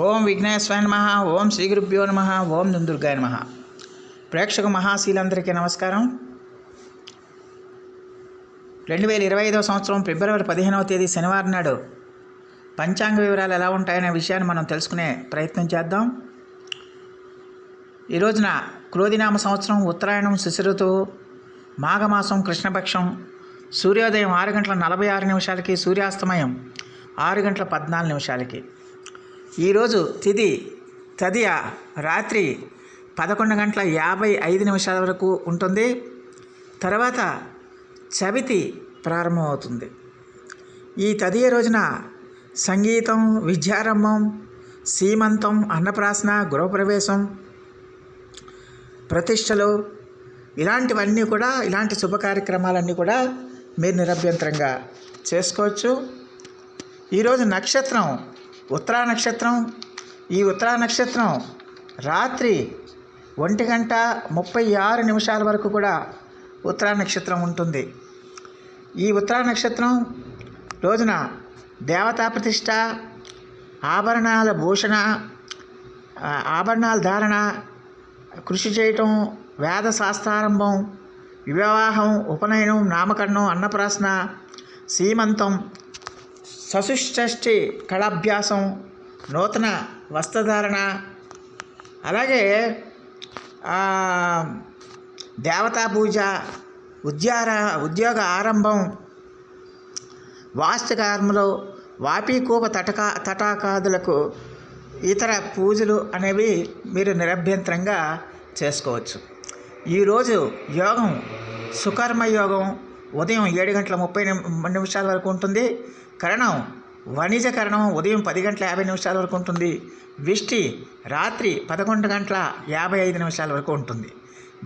ఓం విఘ్నేశ్వర నమ ఓం శ్రీ గురుభ్యో నమ ఓం దుందుర్గాయ నమ. ప్రేక్షక మహాశీలందరికీ నమస్కారం. రెండు వేల ఇరవై ఐదవ సంవత్సరం ఫిబ్రవరి పదిహేనవ తేదీ శనివారం నాడు పంచాంగ వివరాలు ఎలా ఉంటాయనే విషయాన్ని మనం తెలుసుకునే ప్రయత్నం చేద్దాం. ఈ రోజున క్రోధినామ సంవత్సరం ఉత్తరాయణం శిశిరుతువు మాఘమాసం కృష్ణపక్షం సూర్యోదయం ఆరు గంటల నలభై ఆరు నిమిషాలకి సూర్యాస్తమయం ఆరు గంటల పద్నాలుగు నిమిషాలకి. ఈరోజు తిది తదియ రాత్రి పదకొండు గంటల యాభై ఐదు నిమిషాల వరకు ఉంటుంది. తర్వాత చవితి ప్రారంభమవుతుంది. ఈ తదియ రోజున సంగీతం విద్యారంభం సీమంతం అన్నప్రాసన గృహప్రవేశం ప్రతిష్టలు ఇలాంటివన్నీ కూడా ఇలాంటి శుభ కార్యక్రమాలన్నీ కూడా మీరు నిరభ్యంతరంగా చేసుకోవచ్చు. ఈరోజు నక్షత్రం ఉత్తరా నక్షత్రం ఈ ఉత్తరా నక్షత్రం రాత్రి ఒంటి గంట ముప్పై ఆరు నిమిషాల వరకు కూడా ఉత్తరా నక్షత్రం ఉంటుంది. ఈ ఉత్తరా నక్షత్రం రోజున దేవతా ప్రతిష్ట ఆభరణాల భూషణ ఆభరణాల ధారణ కృషి చేయటం వేద శాస్త్రారంభం వివాహం ఉపనయనం నామకరణం అన్నప్రాసన సీమంతం సశుష్టి కళాభ్యాసం నూతన వస్త్రధారణ అలాగే దేవతా పూజ ఉద్యార ఉద్యోగ ఆరంభం వాస్తుకర్మలు వాపీకూప తటకా తటాకాదులకు ఇతర పూజలు అనేవి మీరు నిరభ్యంతరంగా చేసుకోవచ్చు. ఈరోజు యోగం సుకర్మ యోగం ఉదయం ఏడు గంటల ముప్పై నిమిషాల వరకు ఉంటుంది. కరణం వణిజ కరణం ఉదయం పది గంటల యాభై నిమిషాల వరకు ఉంటుంది. విష్టి రాత్రి పదకొండు గంటల యాభై ఐదు నిమిషాల వరకు ఉంటుంది.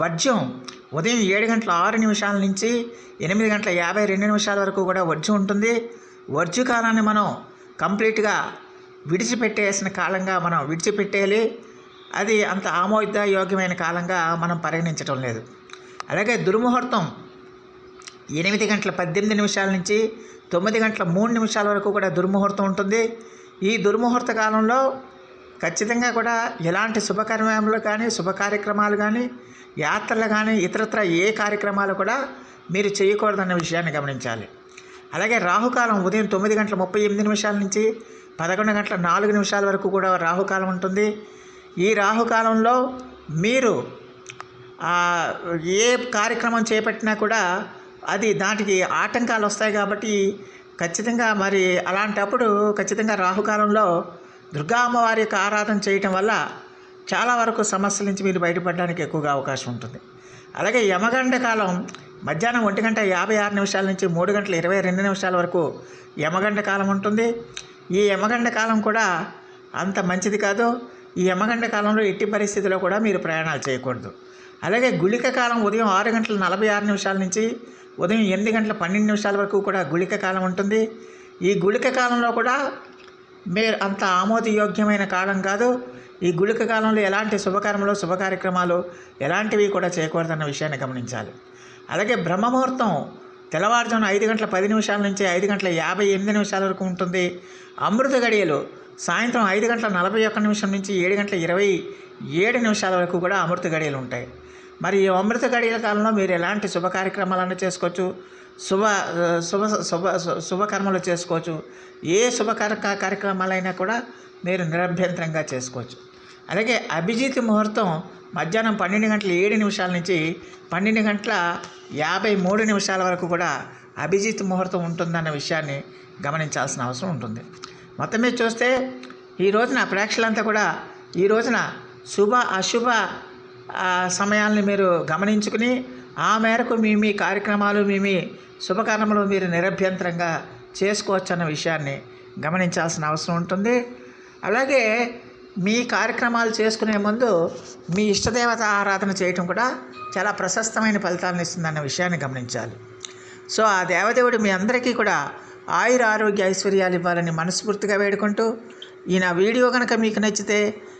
వర్జ్యం ఉదయం ఏడు గంటల ఆరు నిమిషాల నుంచి ఎనిమిది గంటల యాభై రెండు నిమిషాల వరకు కూడా వర్జ్యం ఉంటుంది. వర్జు కాలాన్ని మనం కంప్లీట్గా విడిచిపెట్టేసిన కాలంగా మనం విడిచిపెట్టేయాలి. అది అంత ఆమోదయోగ్యమైన కాలంగా మనం పరిగణించడం లేదు. అలాగే దుర్ముహూర్తం ఎనిమిది గంటల పద్దెనిమిది నిమిషాల నుంచి తొమ్మిది గంటల మూడు నిమిషాల వరకు కూడా దుర్ముహూర్తం ఉంటుంది. ఈ దుర్ముహూర్త కాలంలో ఖచ్చితంగా కూడా ఎలాంటి శుభకర్మలు కానీ శుభ కార్యక్రమాలు కానీ యాత్రలు కానీ ఇతరత్ర ఏ కార్యక్రమాలు కూడా మీరు చేయకూడదన్న విషయాన్ని గమనించాలి. అలాగే రాహుకాలం ఉదయం తొమ్మిది గంటల ముప్పై ఎనిమిది నిమిషాల నుంచి పదకొండు గంటల నాలుగు నిమిషాల వరకు కూడా రాహుకాలం ఉంటుంది. ఈ రాహుకాలంలో మీరు ఏ కార్యక్రమం చేపట్టినా కూడా అది దానికి ఆటంకాలు వస్తాయి కాబట్టి ఖచ్చితంగా మరి అలాంటప్పుడు ఖచ్చితంగా రాహుకాలంలో దుర్గా అమ్మవారి యొక్క ఆరాధన చేయటం వల్ల చాలా వరకు సమస్యల నుంచి మీరు బయటపడడానికి ఎక్కువగా అవకాశం ఉంటుంది. అలాగే యమగండ కాలం మధ్యాహ్నం ఒంటి గంట యాభై ఆరు నిమిషాల నుంచి మూడు గంటల ఇరవై రెండు నిమిషాల వరకు యమగండ కాలం ఉంటుంది. ఈ యమగండ కాలం కూడా అంత మంచిది కాదు. ఈ యమగండ కాలంలో ఎట్టి పరిస్థితిలో కూడా మీరు ప్రయాణాలు చేయకూడదు. అలాగే గుళిక కాలం ఉదయం ఆరు గంటల నలభై ఆరు నిమిషాల నుంచి ఉదయం ఎనిమిది గంటల పన్నెండు నిమిషాల వరకు కూడా గుళిక కాలం ఉంటుంది. ఈ గుళిక కాలంలో కూడా మీరు అంత ఆమోదయోగ్యమైన కాలం కాదు. ఈ గుళిక కాలంలో ఎలాంటి శుభకర్మలు శుభ కార్యక్రమాలు ఎలాంటివి కూడా చేయకూడదన్న విషయాన్ని గమనించాలి. అలాగే బ్రహ్మముహూర్తం తెల్లవారుజామున ఐదు గంటల పది నిమిషాల నుంచి ఐదు గంటల యాభై ఎనిమిది నిమిషాల వరకు ఉంటుంది. అమృత గడియలు సాయంత్రం ఐదు గంటల నలభై ఒక్క నిమిషం నుంచి ఏడు గంటల ఇరవై ఏడు నిమిషాల వరకు కూడా అమృత గడియలు ఉంటాయి. మరి ఈ అమృత గడియల కాలంలో మీరు ఎలాంటి శుభ కార్యక్రమాలను చేసుకోవచ్చు? శుభ శుభ శుభ శుభకర్మలు చేసుకోవచ్చు. ఏ శుభ కార్య కార్యక్రమాలైనా కూడా మీరు నిరభ్యంతరంగా చేసుకోవచ్చు. అలాగే అభిజిత్ ముహూర్తం మధ్యాహ్నం పన్నెండు గంటల ఏడు నిమిషాల నుంచి పన్నెండు గంటల యాభై మూడు నిమిషాల వరకు కూడా అభిజిత్ ముహూర్తం ఉంటుందన్న విషయాన్ని గమనించాల్సిన అవసరం ఉంటుంది. మొత్తం మీద చూస్తే ఈ రోజున ప్రేక్షకులంతా కూడా ఈ రోజున శుభ అశుభ సమయాల్ని మీరు గమనించుకుని ఆ మేరకు మీ మీ కార్యక్రమాలు మీ మీ శుభకర్మలు మీరు నిరభ్యంతరంగా చేసుకోవచ్చు అన్న విషయాన్ని గమనించాల్సిన అవసరం ఉంటుంది. అలాగే మీ కార్యక్రమాలు చేసుకునే ముందు మీ ఇష్టదేవత ఆరాధన చేయటం కూడా చాలా ప్రశస్తమైన ఫలితాలను ఇస్తుందన్న విషయాన్ని గమనించాలి. సో ఆ దేవదేవుడు మీ అందరికీ కూడా ఆయుర ఆరోగ్య ఐశ్వర్యాలు ఇవ్వాలని మనస్ఫూర్తిగా వేడుకుంటూ ఈయన వీడియో కనుక మీకు నచ్చితే